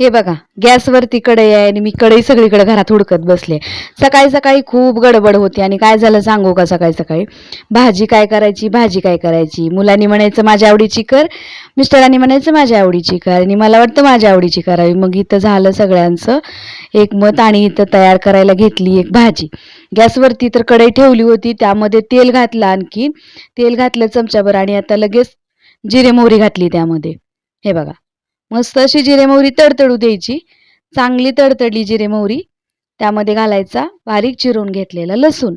हे बघा गॅसवरती कढई आहे आणि मी कढई सगळीकडे घरात हुडकत बसले. सकाळी सकाळी खूप गडबड होती आणि काय झालं सांगू का सकाळी सकाळी? भाजी काय करायची? भाजी काय करायची? मुलांनी म्हणायचं माझ्या आवडीची कर. मिस्टरांनी म्हणायचं माझ्या आवडीची कर. आणि मला वाटतं माझ्या आवडीची करावी. मग इथं झालं सगळ्यांचं एक मत आणि इथं तयार करायला घेतली एक भाजी. गॅसवरती तर कढई ठेवली होती त्यामध्ये तेल घातलं आणखी तेल घातलं चमच्याभर आणि आता लगेच जिरे मोहरी घातली त्यामध्ये. हे बघा. मस्त अशी जिरे मोहरी तडतडू द्यायची. चांगली तडतडली जिरे मोहरी. त्यामध्ये घालायचा बारीक चिरून घेतलेला लसूण.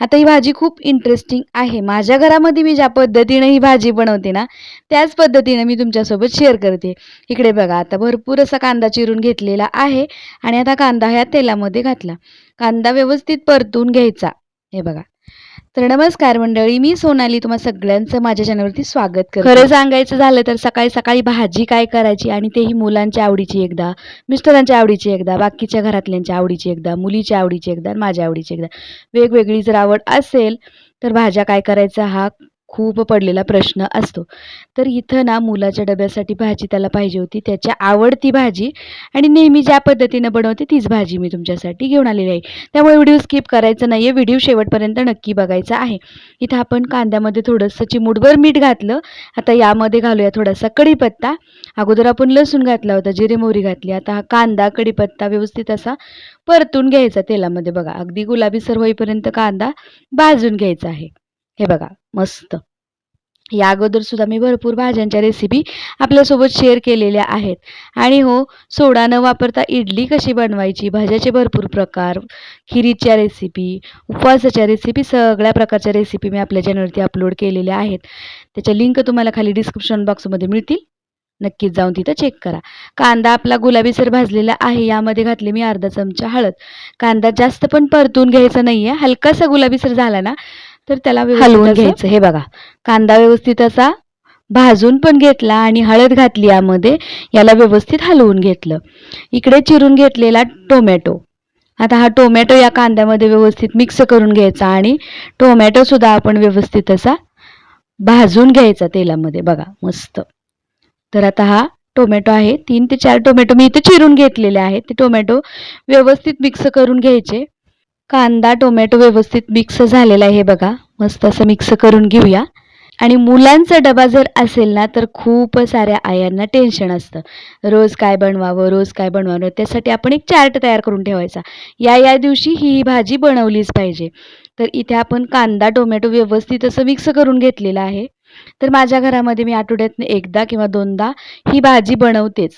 आता ही भाजी खूप इंटरेस्टिंग आहे. माझ्या घरामध्ये मी ज्या पद्धतीनं ही भाजी बनवते ना त्याच पद्धतीनं मी तुमच्यासोबत शेअर करते. इकडे बघा आता भरपूर असा कांदा चिरून घेतलेला आहे आणि आता कांदा ह्या तेलामध्ये घातला. कांदा व्यवस्थित परतून घ्यायचा. हे बघा. तर नमस्कार मंडळी मी सोनाली तुम्हा सगळ्यांचं माझ्या चॅनलवरती स्वागत करते. खरं सांगायचं झालं तर सकाळी सकाळी भाजी काय करायची आणि तेही मुलांच्या आवडीची एकदा मिस्टरांच्या आवडीची एकदा बाकीच्या घरातल्यांच्या आवडीची एकदा मुलीच्या आवडीची एकदा माझ्या आवडीची एकदा. वेगवेगळी जर आवड असेल तर भाज्या काय करायचा हा खूप पडलेला प्रश्न असतो. तर इथं ना मुलाच्या डब्यासाठी भाजी त्याला पाहिजे होती. त्याच्या आवडती भाजी आणि नेहमी ज्या पद्धतीनं बनवते तीच भाजी मी तुमच्यासाठी घेऊन आलेली आहे. त्यामुळे व्हिडिओ स्किप करायचं नाही आहे व्हिडिओ शेवटपर्यंत नक्की बघायचा आहे. इथं आपण कांद्यामध्ये थोडंसं चिमूटभर मीठ घातलं. आता यामध्ये घालूया थोडासा कढीपत्ता. अगोदर आपण लसूण घातला होता जिरे मोहरी घातली. आता हा कांदा कढीपत्ता व्यवस्थित असा परतून घ्यायचा तेलामध्ये. बघा अगदी गुलाबीसर होईपर्यंत कांदा भाजून घ्यायचा आहे. हे बघा मस्त. या अगोदर सुद्धा मी भरपूर भाज्यांच्या रेसिपी आपल्यासोबत शेअर केलेल्या आहेत. आणि हो सोडा न वापरता इडली कशी बनवायची भाज्याचे भरपूर प्रकार खिरीच्या रेसिपी उपवासाच्या रेसिपी सगळ्या प्रकारच्या रेसिपी मी आपल्या चॅनलवरती अपलोड केलेल्या आहेत. त्याच्या लिंक तुम्हाला खाली डिस्क्रिप्शन बॉक्समध्ये मिळतील. नक्कीच जाऊन तिथं चेक करा. कांदा आपला गुलाबीसर भाजलेला आहे यामध्ये घातले मी अर्धा चमचा हळद. कांदा जास्त पण परतून घ्यायचा नाही आहे हलकासा गुलाबीसर झाला ना तर त्याला हलवून घ्यायचं. हे बघा कांदा व्यवस्थित असा भाजून पण घेतला आणि हळद घातली यामध्ये याला व्यवस्थित हलवून घेतलं. इकडे चिरून घेतलेला टोमॅटो. आता हा टोमॅटो या कांद्यामध्ये व्यवस्थित मिक्स करून घ्यायचा आणि टोमॅटोसुद्धा आपण व्यवस्थित असा भाजून घ्यायचा तेलामध्ये. बघा मस्त. तर आता हा टोमॅटो आहे. तीन ते चार टोमॅटो मी इथे चिरून घेतलेले आहेत. ते टोमॅटो व्यवस्थित मिक्स करून घ्यायचे. कांदा टोमॅटो व्यवस्थित मिक्स झालेला आहे बघा. मस्त असं मिक्स करून घेऊया. आणि मुलांचा डबा जर असेल ना तर खूप साऱ्या आयांना टेन्शन असतं. रोज काय बनवावं रोज काय बनवावं त्यासाठी आपण एक चार्ट तयार करून ठेवायचा. या या दिवशी ही ही भाजी बनवलीच पाहिजे. तर इथे आपण कांदा टोमॅटो व्यवस्थित असं मिक्स करून घेतलेलं आहे. तर माझ्या घरामध्ये मी आठवड्यातनं एकदा किंवा दोनदा ही भाजी बनवतेच.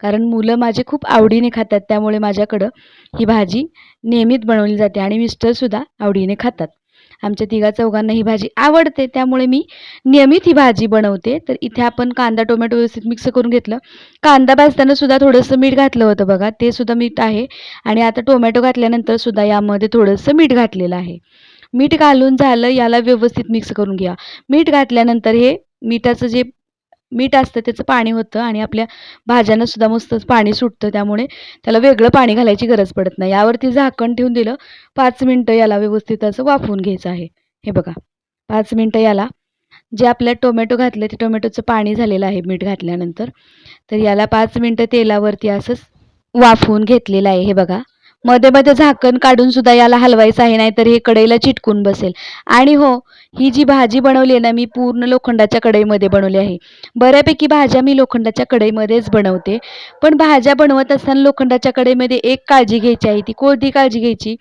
कारण मुलं माझे खूप आवडीने खातात त्यामुळे माझ्याकडं ही भाजी नियमित बनवली जाते आणि मिस्टरसुद्धा आवडीने खातात. आमच्या तिघा चौघांना ही भाजी आवडते त्यामुळे मी नियमित ही भाजी बनवते. तर इथे आपण कांदा टोमॅटो व्यवस्थित मिक्स करून घेतलं. कांदा भाजताना सुद्धा थोडंसं मीठ घातलं होतं बघा ते सुद्धा मीठ आहे. आणि आता टोमॅटो घातल्यानंतर सुद्धा यामध्ये थोडंसं मीठ घातलेलं आहे. मीठ घालून झालं याला व्यवस्थित मिक्स करून घ्या. मीठ घातल्यानंतर हे मिठाचं जे मीठ असतं त्याचं पाणी होतं आणि आपल्या भाज्यांना सुद्धा मस्तच पाणी सुटतं त्यामुळे त्याला वेगळं पाणी घालायची गरज पडत नाही. यावरती झाकण ठेवून दिलं पाच मिनटं याला व्यवस्थित असं वाफवून घ्यायचं आहे. हे बघा पाच मिनटं याला जे आपल्या टोमॅटो घातलं ते टोमॅटोचं पाणी झालेलं आहे मीठ घातल्यानंतर. तर याला पाच मिनटं तेलावरती असंच वाफवून घेतलेलं आहे हे बघा. मध्ये मध्ये झाकण काढून सुद्धा याला हलवायचं आहे नाहीतर हे कढईला चिटकून बसेल. आणि हो ही जी भाजी बनवली आहे ना मी पूर्ण लोखंडाच्या कढईमध्ये बनवली आहे. बऱ्यापैकी भाज्या मी लोखंडाच्या कढईमध्येच बनवते. पण भाज्या बनवत असताना लोखंडाच्या कढईमध्ये एक काळजी घ्यायची आहे ती कोणती काळजी घ्यायची?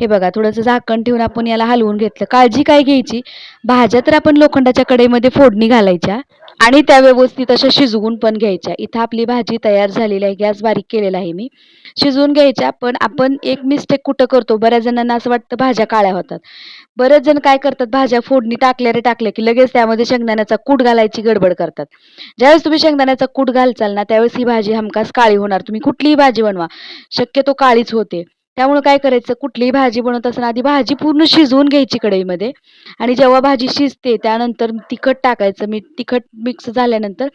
हे बघा थोडंसं झाकण ठेवून आपण याला हलवून घेतलं. काळजी काय घ्यायची? भाज्या तर आपण लोखंडाच्या कढईमध्ये फोडणी घालायच्या. आणि त्या व्यवस्थित अशा शिजवून पण घ्यायच्या. इथं आपली भाजी तयार झालेली आहे गॅस बारीक केलेला आहे मी. शिजवून घ्यायच्या पण आपण एक मिस्टेक कुठं करतो? बऱ्याच जणांना असं वाटतं भाज्या काळ्या होतात. बरेच जण काय करतात? भाज्या फोडणी टाकल्या रे टाकल्या की लगेच त्यामध्ये शेंगदाण्याचा कूट घालायची गडबड करतात. ज्यावेळेस तुम्ही शेंगदाण्याचा कूट घालचाल ना त्यावेळेस ही भाजी हमखास काळी होणार. तुम्ही कुठलीही भाजी बनवा. शक्यतो काळीच होते. त्यामुळे काय करायचं? कुठलीही भाजी बनवत असताना आधी भाजी पूर्ण शिजवून घ्यायची कढईमध्ये. आणि जेव्हा भाजी शिजते त्यानंतर तिखट टाकायचं. मीठ तिखट मिक्स झाल्यानंतर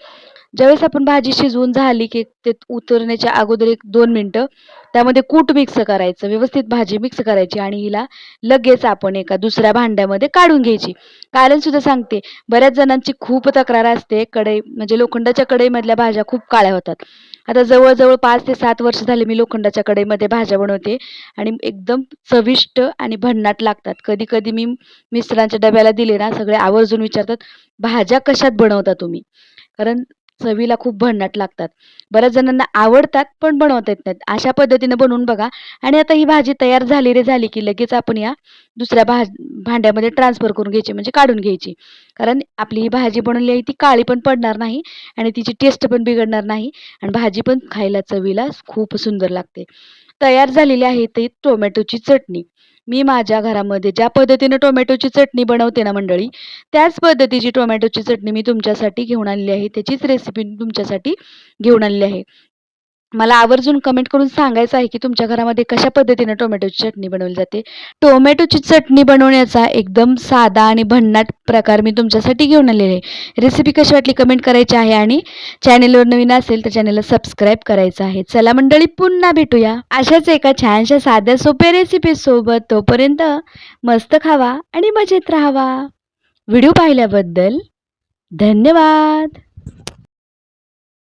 ज्यावेळेस आपण भाजी शिजवून झाली की ते उतरण्याच्या अगोदर एक दोन मिनटं त्यामध्ये कूट मिक्स करायचं व्यवस्थित भाजी मिक्स करायची आणि हिला लगेच आपण एका दुसऱ्या भांड्यामध्ये काढून घ्यायची. कारण सुद्धा सांगते बऱ्याच जणांची खूप तक्रार असते कढई म्हणजे लोखंडाच्या कढईमधल्या भाज्या खूप काळ्या होतात. आता जवळजवळ पाच ते सात वर्ष झाले मी लोखंडाच्या कढईमध्ये भाज्या बनवते आणि एकदम चविष्ट आणि भन्नाट लागतात. कधी कधी मी मिस्टरांच्या डब्याला दिले ना सगळे आवर्जून विचारतात भाज्या कशात बनवता तुम्ही? कारण चवीला खूप भन्नाट लागतात. बऱ्याच जणांना आवडतात पण बनवता येत नाहीत. अशा पद्धतीने बनवून बघा. आणि आता ही भाजी तयार झाली रे झाली की लगेच आपण या दुसऱ्या भाज भांड्यामध्ये ट्रान्सफर करून घ्यायची म्हणजे काढून घ्यायची. कारण आपली ही भाजी बनवली आहे ती काळी पण पडणार नाही आणि तिची टेस्ट पण बिघडणार नाही. आणि भाजी पण खायला चवीला खूप सुंदर लागते. तयार झालेली आहे ती टोमॅटोची चटणी. मी माझ्या घरामध्ये ज्या पद्धतीनं टोमॅटोची चटणी बनवते ना मंडळी त्याच पद्धतीची टोमॅटोची चटणी मी तुमच्यासाठी घेऊन आणली आहे. त्याचीच रेसिपी तुमच्यासाठी घेऊन आणली आहे. मला आवर्जून कमेंट करून सांगायचं आहे की तुमच्या घरामध्ये कशा पद्धतीनं टोमॅटोची चटणी बनवली जाते? टोमॅटोची चटणी बनवण्याचा एकदम साधा आणि भन्नाट प्रकार मी तुमच्यासाठी घेऊन आलेले आहे. रेसिपी कशी वाटली कमेंट करायची आहे आणि चॅनेलवर नवीन असेल तर चॅनेलला सबस्क्राईब करायचं आहे. चला मंडळी पुन्हा भेटूया. अशाच एका छानशा साध्या सोप्या रेसिपीसोबत तोपर्यंत मस्त खावा आणि मजेत राहावा. व्हिडिओ पाहिल्याबद्दल धन्यवाद.